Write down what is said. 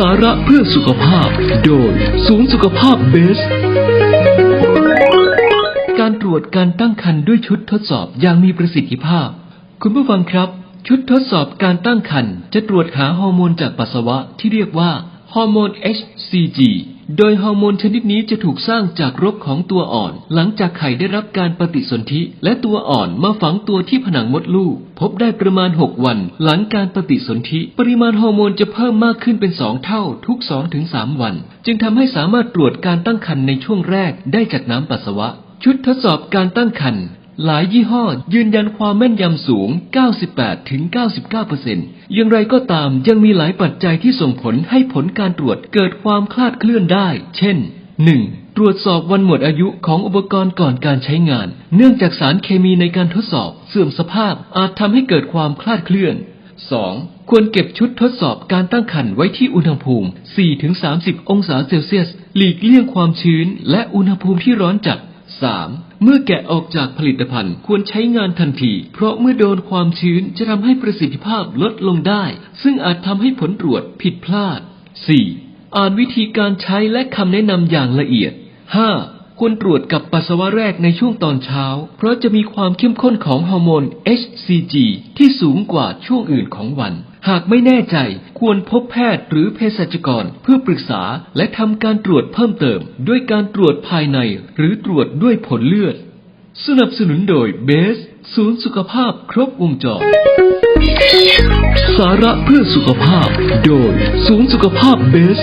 สาระเพื่อสุขภาพ โดยศูนย์สุขภาพเบส การตรวจการตั้งครรภ์ด้วยชุดทดสอบอย่างมีประสิทธิภาพ คุณผู้ฟังครับ ชุดทดสอบการตั้งครรภ์จะตรวจหาฮอร์โมนจากปัสสาวะที่เรียกว่าฮอร์โมน HCG โดยฮอร์โมนชนิดนี้จะถูกสร้างจากรกของตัวอ่อน หลังจากไข่ได้รับการปฏิสนธิ และตัวอ่อนมาฝังตัวที่ผนังมดลูก พบได้ประมาณ 6 วัน หลังการปฏิสนธิ ปริมาณฮอร์โมนจะเพิ่มมากขึ้นเป็น 2 เท่าทุก 2-3 วัน จึงทำให้สามารถตรวจการตั้งครรภ์ในช่วงแรกได้จากน้ำปัสสาวะ ชุดทดสอบการตั้งครรภ์ หลายยี่ห้อยืนยันความแม่นยำสูง 98-99%อย่างไรก็ตามยังมีหลายปัจจัยที่ส่งผลให้ผลการตรวจเกิดความคลาดเคลื่อนได้ เช่น 1. ตรวจสอบวันหมดอายุของอุปกรณ์ก่อนการใช้งาน เนื่องจากสารเคมีในการทดสอบ เสื่อมสภาพอาจทำให้เกิดความคลาดเคลื่อน 2. ควรเก็บชุดทดสอบการตั้งครรภ์ไว้ที่อุณหภูมิ 4-30 องศาเซลเซียส หลีกเลี่ยงความชื้นและอุณหภูมิที่ร้อนจัด 3. เมื่อแกะออกจากผลิตภัณฑ์ควรใช้งานทันที เพราะเมื่อโดนความชื้นจะทำให้ประสิทธิภาพลดลงได้ ซึ่งอาจทำให้ผลตรวจผิดพลาด 4. อ่านวิธีการใช้และคำแนะนำอย่างละเอียด 5. ควรตรวจกับปัสสาวะแรกในช่วงตอนเช้า เพราะจะมีความเข้มข้นของฮอร์โมน HCG ที่สูงกว่าช่วงอื่นของวัน หากไม่แน่ใจควรพบแพทย์หรือเภสัชกร เพื่อปรึกษาและทำการตรวจเพิ่มเติม ด้วยการตรวจภายในหรือตรวจด้วยผลเลือด สนับสนุนโดยเบส ศูนย์สุขภาพครบวงจร สาระเพื่อสุขภาพ โดยศูนย์สุขภาพเบส